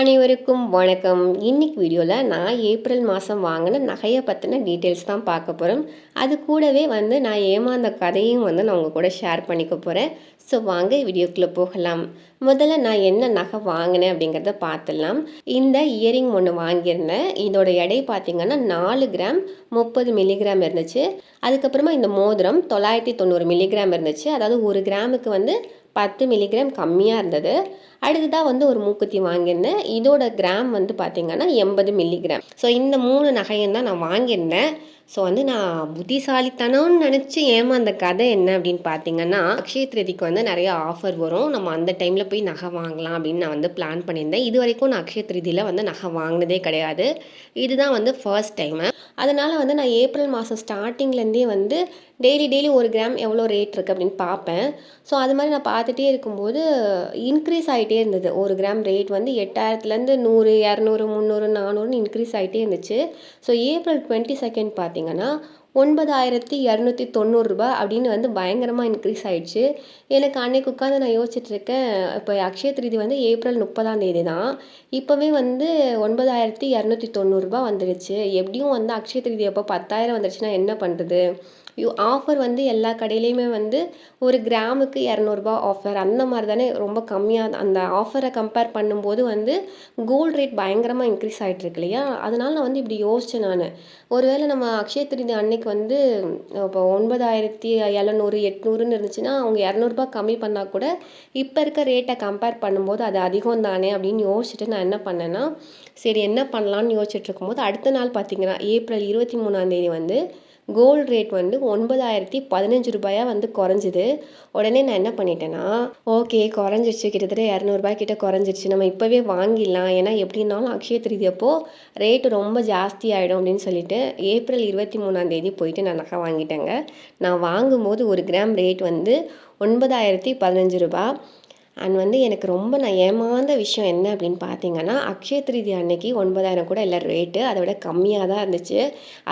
அனைவருக்கும் வணக்கம். இன்னைக்கு வீடியோவில் நான் ஏப்ரல் மாதம் வாங்கின நகையை பற்றின டீட்டெயில்ஸ் தான் பார்க்க போகிறோம் அது கூடவே வந்து நான் ஏமாந்த கதையும் வந்து நான் உங்கள் கூட ஷேர் பண்ணிக்க போகிறேன் ஸோ வாங்க வீடியோக்குள்ளே போகலாம். முதல்ல நான் என்ன நகை வாங்கினேன் அப்படிங்கிறத பார்த்துடலாம். இந்த இயரிங் ஒன்று வாங்கியிருந்தேன். இதோட எடை பார்த்திங்கன்னா நாலு கிராம் முப்பது மில்லிகிராம் இருந்துச்சு. அதுக்கப்புறமா இந்த மோதிரம் தொள்ளாயிரத்தி தொண்ணூறு மில்லிகிராம் இருந்துச்சு. அதாவது ஒரு கிராமுக்கு வந்து பத்து மில்லிகிராம் கம்மியாக இருந்தது. அடுத்ததாக வந்து ஒரு மூக்குத்தி வாங்கியிருந்தேன். இதோட கிராம் வந்து பார்த்திங்கன்னா எண்பது மில்லிகிராம் ஸோ இந்த மூணு நகையும் தான் நான் வாங்கியிருந்தேன். ஸோ வந்து நான் புத்திசாலித்தனம்னு நினச்சி ஏமாந்த கதை என்ன அப்படின்னு பார்த்தீங்கன்னா அக்ஷய திருதிக்கு வந்து நிறைய ஆஃபர் வரும். நம்ம அந்த டைமில் போய் நகை வாங்கலாம் அப்படின்னு நான் வந்து பிளான் பண்ணியிருந்தேன். இது வரைக்கும் நான் அக்ஷய திருதியில் வந்து நகை வாங்கினதே கிடையாது. இதுதான் வந்து ஃபர்ஸ்ட் டைமு அதனால் வந்து நான் ஏப்ரல் மாதம் ஸ்டார்டிங்லேருந்தே வந்து டெய்லி டெய்லி ஒரு கிராம் எவ்வளோ ரேட் இருக்குது அப்படின்னு பார்ப்பேன் ஸோ அது மாதிரி நான் பார்த்துட்டே இருக்கும்போது இன்க்ரீஸ் ஆகிட்டே இருந்தது. ஒரு கிராம் ரேட் வந்து எட்டாயிரத்துலேருந்து நூறு இரநூறு முந்நூறு நானூறுன்னு இன்க்ரீஸ் ஆகிட்டே இருந்துச்சு. ஸோ ஏப்ரல் டுவெண்ட்டி செகண்ட் பார்த்தீங்கன்னா பார்த்தீங்கன்னா ஒன்பதாயிரத்தி இரநூத்தி தொண்ணூறுரூபா அப்படின்னு வந்து பயங்கரமாக இன்க்ரீஸ் ஆகிடுச்சு எனக்கு அன்னைக்கு உட்காந்து நான் யோசிச்சிட்ருக்கேன். இப்போ அக்ஷய திருதி வந்து ஏப்ரல் முப்பதாம் தேதி தான். இப்போவே வந்து ஒன்பதாயிரத்தி இரநூத்தி தொண்ணூறுரூபா வந்துடுச்சு எப்படியும் வந்து அக்ஷய திருதி அப்போ பத்தாயிரம் வந்துடுச்சுன்னா என்ன பண்ணுறது ஆஃபர் வந்து எல்லா கடையிலையுமே வந்து ஒரு கிராமுக்கு இரநூறுபா ஆஃபர் அந்த மாதிரி தானே ரொம்ப கம்மியாக அந்த ஆஃபரை கம்பேர் பண்ணும்போது வந்து கோல்டு ரேட் பயங்கரமாக இன்க்ரீஸ் ஆகிட்டு இருக்கு இல்லையா? அதனால் நான் வந்து இப்படி யோசித்தேன் நான். ஒருவேளை நம்ம அக்ஷய திருதி அன்னைக்கு வந்து இப்போ ஒன்பதாயிரத்தி எழுநூறு எட்நூறுன்னு இருந்துச்சுன்னா அவங்க இரநூறுபா கம்மி பண்ணால் கூட இப்போ இருக்க ரேட்டை கம்பேர் பண்ணும்போது அது அதிகம் தானே அப்படின்னு யோசிச்சுட்டு நான் என்ன பண்ணேன்னா சரி என்ன பண்ணலான்னு யோசிச்சுட்டு இருக்கும்போது அடுத்த நாள் பார்த்தீங்கன்னா ஏப்ரல் இருபத்தி மூணாந்தேதி வந்து கோல்டு ரேட் வந்து ஒன்பதாயிரத்தி பதினஞ்சு ரூபாயாக வந்து குறைஞ்சிது. உடனே நான் என்ன பண்ணிட்டேன்னா ஓகே குறைஞ்சிருச்சு. கிட்டத்தட்ட இரநூறுபா கிட்ட குறைஞ்சிருச்சு. நம்ம இப்போவே வாங்கிடலாம். ஏன்னா எப்படின்னாலும் அக்ஷய திருதி அப்போது ரேட்டு ரொம்ப ஜாஸ்தி ஆகிடும் அப்படின்னு சொல்லிட்டு ஏப்ரல் இருபத்தி மூணாந்தேதி போயிட்டு நான் நகை வாங்கிட்டேங்க. நான் வாங்கும்போது ஒரு கிராம் ரேட் வந்து ஒன்பதாயிரத்தி பதினஞ்சு ரூபா. அண்ட் வந்து எனக்கு ரொம்ப நான் ஏமாந்த விஷயம் என்ன அப்படின்னு பார்த்தீங்கன்னா அக்ஷய திருதி அன்னைக்கு ஒன்பதாயிரம் கூட இல்லை ரேட்டு அதை விட கம்மியாக தான் இருந்துச்சு.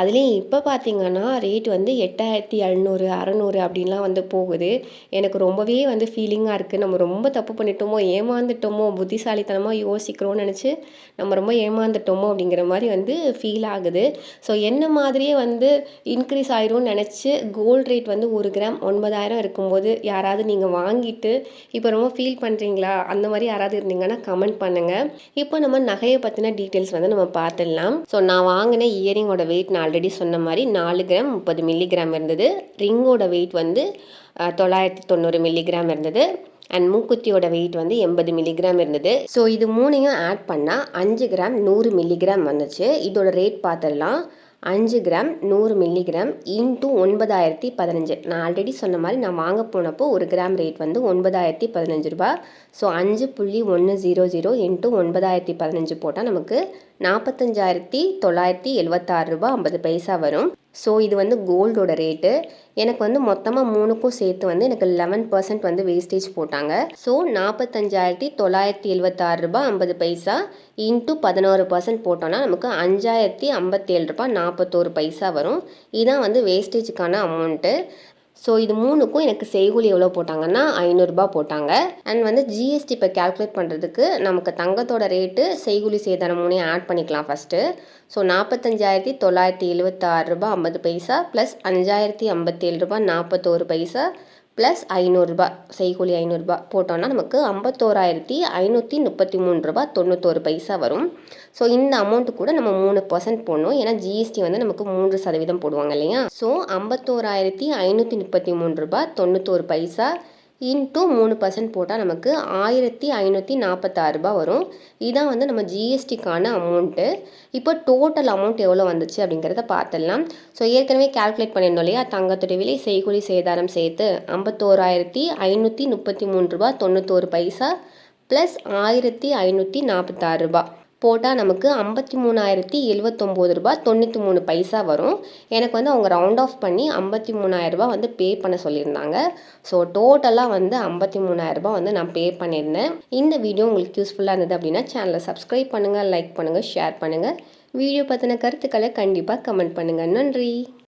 அதுலேயும் இப்போ பார்த்தீங்கன்னா ரேட் வந்து எட்டாயிரத்தி எழுநூறு அறநூறு அப்படின்லாம் வந்து போகுது. எனக்கு ரொம்பவே வந்து ஃபீலிங்காக இருக்குது நம்ம ரொம்ப தப்பு பண்ணிட்டோமோ ஏமாந்துட்டோமோ புத்திசாலித்தனமாக யோசிக்கிறோம்னு நினச்சி நம்ம ரொம்ப ஏமாந்துட்டோமோ அப்படிங்கிற மாதிரி வந்து ஃபீல் ஆகுது. ஸோ என்ன மாதிரியே வந்து இன்க்ரீஸ் ஆயிரும்னு நினச்சி கோல்டு ரேட் வந்து ஒரு கிராம் ஒன்பதாயிரம் இருக்கும்போது யாராவது நீங்கள் வாங்கிட்டு இப்போ ரொம்ப ஃபீல் பண்ணுறீங்களா அந்த மாதிரி யாராவது இருந்தீங்கன்னா கமெண்ட் பண்ணுங்கள் இப்போ நம்ம நகையை பற்றின டீட்டெயில்ஸ் வந்து நம்ம பார்த்துடலாம். ஸோ நான் வாங்கின இயரிங்கோட வெயிட் நான் ஆல்ரெடி சொன்ன மாதிரி நாலு கிராம் முப்பது மில்லிகிராம் இருந்தது. ரிங்கோட வெயிட் வந்து தொள்ளாயிரத்தி தொண்ணூறு மில்லிகிராம் இருந்தது. அண்ட் மூக்குத்தியோட வெயிட் வந்து எண்பது மில்லிகிராம் இருந்தது. ஸோ இது மூணையும் ஆட் பண்ணால் அஞ்சு கிராம் நூறு மில்லிகிராம் வந்துச்சு. இதோட ரேட் பார்த்துடலாம். அஞ்சு கிராம் நூறு மில்லிகிராம் இன்ட்டு ஒன்பதாயிரத்தி பதினஞ்சு. நான் ஆல்ரெடி சொன்ன மாதிரி நான் வாங்க போனப்போ ஒரு கிராம் ரேட் வந்து ஒன்பதாயிரத்தி பதினஞ்சு ரூபா. ஸோ அஞ்சு புள்ளி ஒன்று ஜீரோ ஜீரோ இன்ட்டு ஒன்பதாயிரத்தி பதினஞ்சு போட்டால் நமக்கு நாற்பத்தஞ்சாயிரத்தி தொள்ளாயிரத்தி எழுபத்தாறு ரூபா ஐம்பது பைசா வரும். ஸோ இது வந்து கோல்டோட ரேட்டு எனக்கு வந்து மொத்தமாக மூணுக்கும் சேர்த்து வந்து எனக்கு லெவன் பர்சன்ட் வந்து வேஸ்டேஜ் போட்டாங்க. ஸோ நாற்பத்தஞ்சாயிரத்தி தொள்ளாயிரத்தி எழுபத்தாறு ரூபா ஐம்பது பைசா இன்ட்டு பதினோரு பர்சன்ட் போட்டோன்னா நமக்கு அஞ்சாயிரத்தி ஐம்பத்தேழு ரூபா நாற்பத்தோரு பைசா வரும். இதுதான் வந்து வேஸ்டேஜுக்கான அமௌண்ட்டு ஸோ இது மூணுக்கும் எனக்கு செய்கூலி எவ்வளோ போட்டாங்கன்னா ஐநூறுரூபா போட்டாங்க. அண்ட் வந்து ஜிஎஸ்டி இப்போ கேல்குலேட் பண்ணுறதுக்கு நமக்கு தங்கத்தோட ரேட்டு செய்கூலி சேதாரம் மூணையும் ஆட் பண்ணிக்கலாம் ஃபஸ்ட்டு ஸோ நாற்பத்தஞ்சாயிரத்தி தொள்ளாயிரத்தி எழுபத்தாறு ரூபா ஐம்பது பைசா ப்ளஸ் அஞ்சாயிரத்தி ஐம்பத்தேழு ரூபா நாற்பத்தோரு பைசா ப்ளஸ் ஐநூறுரூபா செய்கூலி ஐநூறுரூபா போட்டோன்னா நமக்கு ஐம்பத்தோராயிரத்தி ஐநூற்றி முப்பத்தி மூணு ரூபா தொண்ணூத்தோரு பைசா வரும். ஸோ இந்த அமௌண்ட்டு கூட நம்ம மூணு பர்சன்ட் போடணும். ஏன்னா ஜிஎஸ்டி வந்து நமக்கு மூன்று சதவீதம் போடுவாங்க இல்லையா? ஸோ ஐம்பத்தோராயிரத்தி ஐநூற்றி முப்பத்தி மூணு ரூபா தொண்ணூத்தோரு பைசா இன்ட்டு மூணு பர்சன்ட் போட்டால் நமக்கு ஆயிரத்தி ஐநூற்றி நாற்பத்தாறு ரூபா வரும். இதான் வந்து நம்ம ஜிஎஸ்டிக்கான அமௌண்ட்டு இப்போ டோட்டல் அமௌண்ட் எவ்வளோ வந்துச்சு அப்படிங்கிறத பார்த்துடலாம். ஸோ ஏற்கனவே கால்குலேட் பண்ணியிருந்தோம் இல்லையா? தங்கத்துடைய விலை செய்கூலி சேதாரம் சேர்த்து ஐம்பத்தோராயிரத்தி ஐநூற்றி முப்பத்தி மூணு ரூபா தொண்ணூத்தோரு பைசா ப்ளஸ் ஆயிரத்தி ஐநூற்றி நாற்பத்தாறு ரூபா போட்டால் நமக்கு ஐம்பத்தி மூணாயிரத்தி எழுவத்தொம்போது ரூபா தொண்ணூற்றி மூணு பைசா வரும். எனக்கு வந்து அவங்க ரவுண்ட் ஆஃப் பண்ணி ஐம்பத்தி மூணாயிரரூபா வந்து பே பண்ண சொல்லியிருந்தாங்க. ஸோ டோட்டலாக வந்து ஐம்பத்தி மூணாயிரரூபா வந்து நான் பே பண்ணியிருந்தேன். இந்த வீடியோ உங்களுக்கு யூஸ்ஃபுல்லாக இருந்தது அப்படின்னா சேனலை சப்ஸ்கிரைப் பண்ணுங்கள் லைக் பண்ணுங்கள் ஷேர் பண்ணுங்கள் வீடியோ பற்றின கருத்துக்களை கண்டிப்பாக கமெண்ட் பண்ணுங்கள் நன்றி.